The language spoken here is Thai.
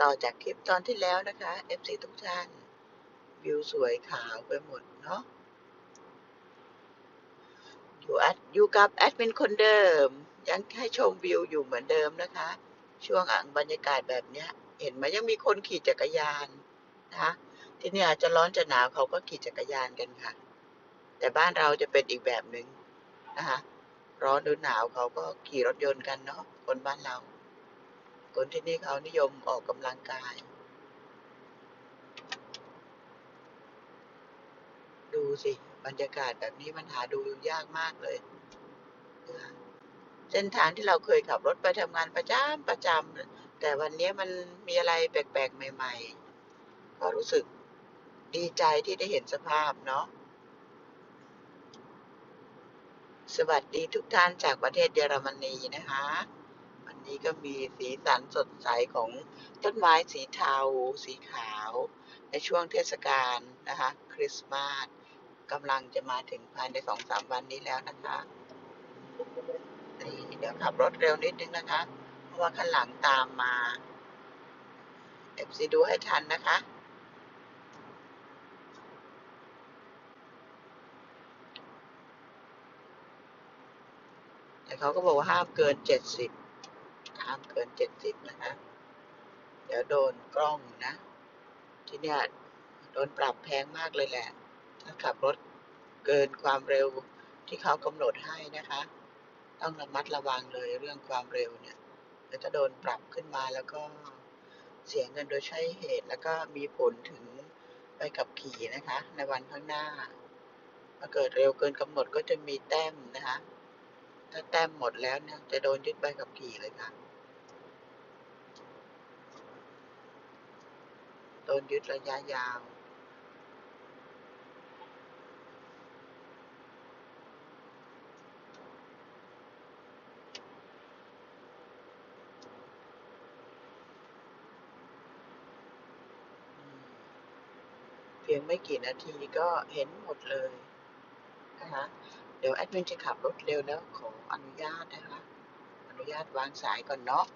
ต่อจากคลิปตอนที่แล้วนะคะ FC ทุกท่าน วิวสวยขาวไปหมดเนาะอยู่แอดอยู่กับแอดมินคนเดิม ยังให้ชมวิวอยู่เหมือนเดิมนะคะ ช่วงอ่างบรรยากาศแบบเนี้ย เห็นไหมยังมีคนขี่จักรยานนะคะที่นี่ยจะร้อนจะหนาวเขาก็ขี่จักรยานกันค่ะ แต่บ้านเราจะเป็นอีกแบบหนึ่งนะคะร้อนหรือหนาวเขาก็ขี่รถยนต์กันเนาะคนบ้านเรา คนที่นี่เขานิยมออกกำลังกาย ดูสิ บรรยากาศแบบนี้มันหาดูยากมากเลยเส้นทางที่เราเคยขับรถไปทำงานประจำประจำแต่วันนี้มันมีอะไรแปลกๆ ใหม่ ๆ ก็รู้สึกดีใจที่ได้เห็นสภาพเนาะสวัสดีทุกท่านจากประเทศเยอรมนีนะคะ นี้ก็มีสีสันสดใสของต้นไม้สีเทา สีขาว ในช่วงเทศกาลนะคะ คริสต์มาสกำลังจะมาถึงภายในสองสามวันนี้แล้วนะคะนี่เดี๋ยวขับรถเร็วนิดนึงนะคะ เพราะว่าข้างหลังตามมาเอฟซีดูให้ทันนะคะ แต่เขาก็บอกว่าห้ามเกินเจ็ดสิบ ห้ามเกินเจ็ดสิบนะคะเดี๋ยวโดนกล้องนะ ที่เนี่ยโดนปรับแพงมากเลยแหละ ถ้าขับรถเกินความเร็วที่เขากำหนดให้นะคะ ต้องระมัดระวังเลยเรื่องความเร็วเนี่ยเดี๋ยวจะโดนปรับขึ้นมาแล้วก็เสียเงินโดยใช้เหตุ แล้วก็มีผลถึงไปขับขี่นะคะ ในวันข้างหน้าถ้าเกิดเร็วเกินกำหนดก็จะมีแต้มนะคะ ถ้าแต้มหมดแล้วเนี่ยจะโดนยึดใบขับขี่เลยค่ะ โดนยึดระยะยาวเพียงไม่กี่นาทีก็เห็นหมดเลยนะคะเดี๋ยวแอดมินจะขับรถเร็วแล้วขออนุญาตนะคะ อนุญาตวางสายก่อนเนาะ